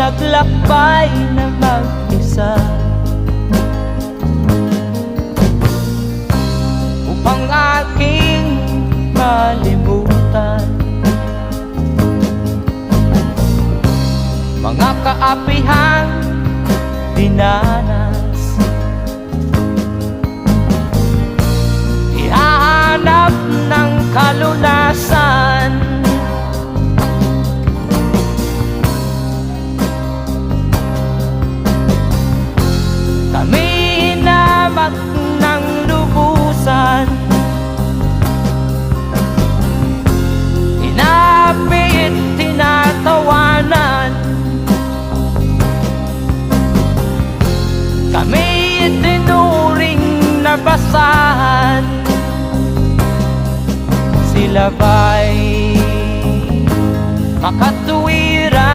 naglakbay na mag-isa. Upang aking malimutan. Mga kaapihang dinanas. Ihahanap ng kalunasan hinamak ng lubusan. Inapit, tinatawanan. Kami itinuring na basahan Sila ba'y makatuwid